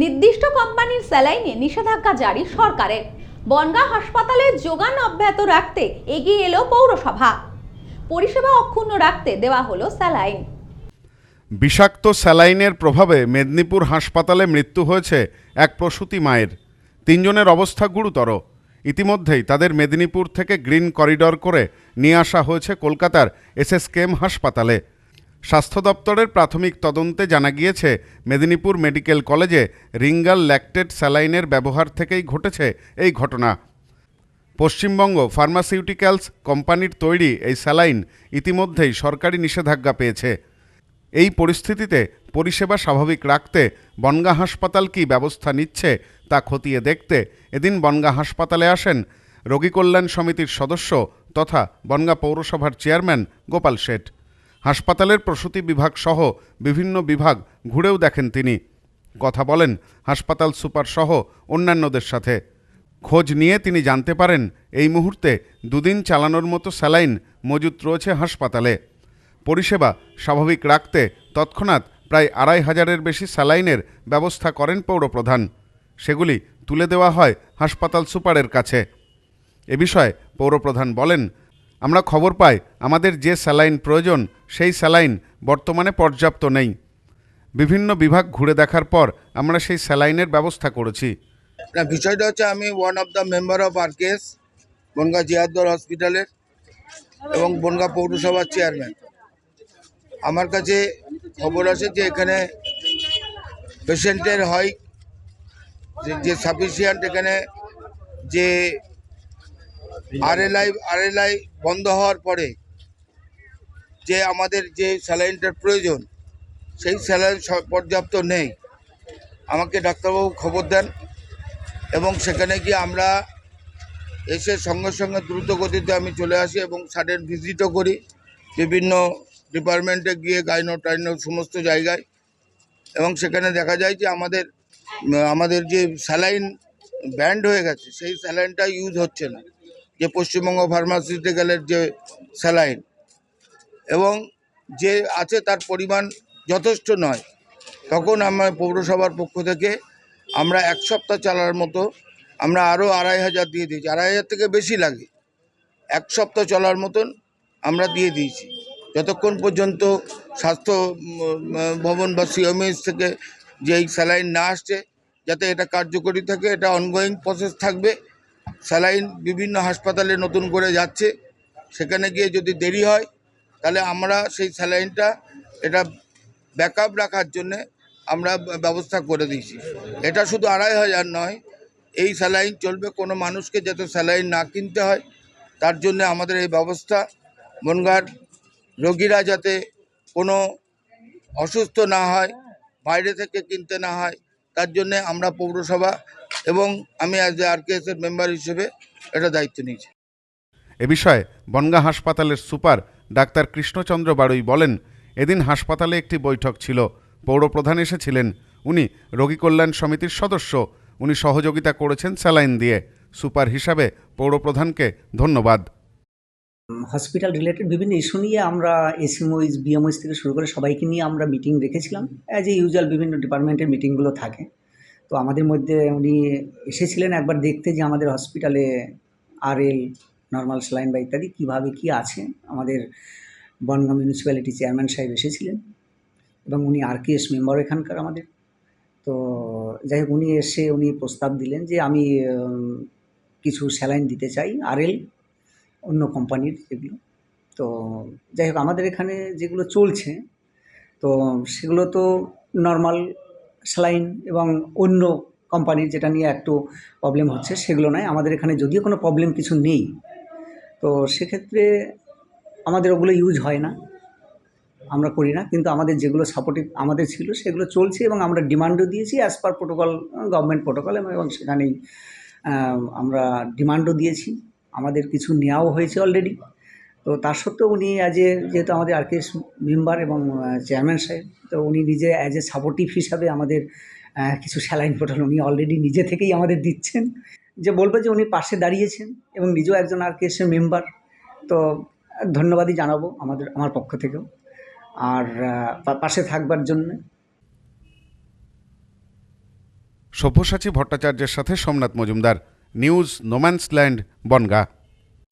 নির্দিষ্ট কোম্পানির স্যালাইনে নিষেধাজ্ঞা জারি সরকারের। বনগাঁ হাসপাতালে যোগান অব্যাহত রাখতে এগিয়ে এলো পৌরসভা। পরিষেবা অক্ষুণ্ণ রাখতে দেওয়া হলো স্যালাইন। বিষাক্ত স্যালাইনের প্রভাবে মেদিনীপুর হাসপাতালে মৃত্যু হয়েছে এক প্রসূতি মায়ের। তিনজনের অবস্থা গুরুতর। ইতিমধ্যেই তাদের মেদিনীপুর থেকে গ্রিন করিডর করে নিয়ে আসা হয়েছে কলকাতার এসএসকেএম হাসপাতালে। স্বাস্থ্য দপ্তরের প্রাথমিক তদন্তে জানা গিয়েছে, মেদিনীপুর মেডিকেল কলেজে রিঙ্গাল ল্যাকটেড স্যালাইনের ব্যবহার থেকেই ঘটেছে এই ঘটনা। পশ্চিমবঙ্গ ফার্মাসিউটিক্যালস কোম্পানির তৈরি এই স্যালাইন ইতিমধ্যেই সরকারি নিষেধাজ্ঞা পেয়েছে। এই পরিস্থিতিতে পরিষেবা স্বাভাবিক রাখতে বনগাঁ হাসপাতাল কী ব্যবস্থা নিচ্ছে তা খতিয়ে দেখতে এদিন বনগাঁ হাসপাতালে আসেন রোগী কল্যাণ সমিতির সদস্য তথা বনগাঁ পৌরসভার চেয়ারম্যান গোপাল শেঠ। হাসপাতালের প্রসূতি বিভাগ সহ বিভিন্ন বিভাগ ঘুরেও দেখেন তিনি। কথা বলেন হাসপাতাল সুপার সহ অন্যান্যদের সাথে। খোঁজ নিয়ে তিনি জানতে পারেন, এই মুহূর্তে দুদিন চালানোর মতো স্যালাইন মজুত রয়েছে হাসপাতালে। পরিষেবা স্বাভাবিক রাখতে তৎক্ষণাৎ প্রায় আড়াই হাজারের বেশি স্যালাইনের ব্যবস্থা করেন পৌরপ্রধান। সেগুলি তুলে দেওয়া হয় হাসপাতাল সুপারের কাছে। এ বিষয়ে পৌরপ্রধান বলেন আমরা খবর পাই, আমাদের যে স্যালাইন প্রয়োজন, সেই স্যালাইন বর্তমানে পর্যাপ্ত নেই। বিভিন্ন বিভাগ ঘুরে দেখার পর আমরা সেই স্যালাইনের ব্যবস্থা করেছি। বিষয়টা হচ্ছে আমি one of the member of RKS Bongaon Jiaddar হসপিটালের এবং বনগা পৌরসভার চেয়ারম্যান আমার কাছে খবর আছে যে এখানে পেশেন্টের হয়, যে সাফিসিয়েন্ট এখানে যে আরএলআই আরএলআই বন্ধ হওয়ার পরে যে আমাদের যে স্যালাইনটার প্রয়োজন, সেই স্যালাইন পর্যাপ্ত নেই। আমাকে ডাক্তারবাবু খবর দেন এবং সেখানে গিয়ে আমরা এসে সঙ্গে সঙ্গে দ্রুত গতিতে আমি চলে আসি এবং সাডেন ভিজিটও করি বিভিন্ন ডিপার্টমেন্টে গিয়ে গাইনো টাইনো সমস্ত জায়গায়। এবং সেখানে দেখা যায় যে আমাদের আমাদের যে স্যালাইন ব্যান্ড হয়ে গেছে, সেই স্যালাইনটা ইউজ হচ্ছে না। যে পশ্চিমবঙ্গ ফার্মাসিউটিক্যালের যে স্যালাইন এবং যে আছে তার পরিমাণ যথেষ্ট নয়, তখন আমরা পৌরসভার পক্ষ থেকে আমরা এক সপ্তাহ চালার মতো আমরা আরও আড়াই হাজার দিয়ে দিয়েছি। আড়াই হাজার থেকে বেশি লাগে। এক সপ্তাহ চলার মতন আমরা দিয়ে দিয়েছি। যতক্ষণ পর্যন্ত স্বাস্থ্য ভবন বা সিএমএস থেকে যে এই স্যালাইন না আসছে, যাতে এটা কার্যকরী থাকে, এটা অনগোয়িং প্রসেস থাকবে। স্যালাইন বিভিন্ন হাসপাতালে নতুন করে যাচ্ছে। সেখানে গিয়ে যদি দেরি হয়, তাহলে আমরা সেই স্যালাইনটা এটা ব্যাকআপ রাখার জন্যে আমরা ব্যবস্থা করে দিয়েছি। এটা শুধু আড়াই হাজার নয়, এই স্যালাইন চলবে। কোনো মানুষকে যাতে স্যালাইন না কিনতে হয়, তার জন্য আমাদের এই ব্যবস্থা। বনগার রোগীরা যাতে কোনো অসুস্থ না হয়, বাইরে থেকে কিনতে না হয়, তার জন্যে আমরা পৌরসভা এবং আমি অ্যাজ এ আরকেএসের মেম্বার হিসেবে এটা দায়িত্ব নিয়েছি। এ বিষয়ে বনগাঁ হাসপাতালের সুপার ডাক্তার কৃষ্ণচন্দ্র বাড়ুই বলেন এদিন হাসপাতালে একটি বৈঠক ছিল। পৌরপ্রধান এসেছিলেন উনি রোগী কল্যাণ সমিতির সদস্য উনি সহযোগিতা করেছেন স্যালাইন দিয়ে। সুপার হিসাবে পৌরপ্রধানকে ধন্যবাদ। হসপিটাল রিলেটেড বিভিন্ন ইস্যু নিয়ে আমরা এসএমওইজ বিএমওইজ থেকে শুরু করে সবাইকে নিয়ে আমরা মিটিং রেখেছিলাম। অ্যাজ এ ইউজুয়াল বিভিন্ন ডিপার্টমেন্টের মিটিংগুলো থাকে। তো আমাদের মধ্যে উনি এসেছিলেন একবার দেখতে যে আমাদের হসপিটালে আরএল নর্মাল স্যালাইন বা ইত্যাদি কীভাবে কী আছে। আমাদের বনগাঁ মিউনিসিপ্যালিটি চেয়ারম্যান সাহেব এসেছিলেন এবং উনি আরকেএস মেম্বার এখানকার আমাদের। তো যাই হোক, উনি এসে উনি প্রস্তাব দিলেন যে আমি কিছু স্যালাইন দিতে চাই আরএল অন্য কোম্পানির যেগুলো। তো যাই হোক, আমাদের এখানে যেগুলো চলছে, তো সেগুলো তো নর্মাল স্যালাইন এবং অন্য কোম্পানির যেটা নিয়ে একটু প্রবলেম হচ্ছে সেগুলো নয়। আমাদের এখানে যদিও কোনো প্রবলেম কিছু নেই। তো সেক্ষেত্রে আমাদের ওগুলো ইউজ হয় না। আমরা করি না। কিন্তু আমাদের যেগুলো সাপোর্টিভ আমাদের ছিল সেগুলো চলছে এবং আমরা ডিমান্ডও দিয়েছি as per protocol government protocol এবং সেখানেই আমরা ডিমান্ডও দিয়েছি। আমাদের কিছু নেওয়াও হয়েছে অলরেডি তো তার সত্ত্বেও উনি অ্যাজ এ যেহেতু আমাদের আরকেএস মেম্বার এবং চেয়ারম্যান সাহেব, তো উনি নিজে অ্যাজ এ সাপোর্টিভ হিসাবে আমাদের কিছু স্যালাইন পোর্টাল উনি অলরেডি নিজে থেকেই আমাদের দিচ্ছেন। যে বলব যে উনি পাশে দাঁড়িয়েছেন এবং নিজেও একজন আরকেএসের মেম্বার তো ধন্যবাদই জানাব আমাদের, আমার পক্ষ থেকেও। আর পাশে থাকবার জন্য। সব্যসাচী ভট্টাচার্যের সাথে Somnath Majumdar, news no man's land Bongaon.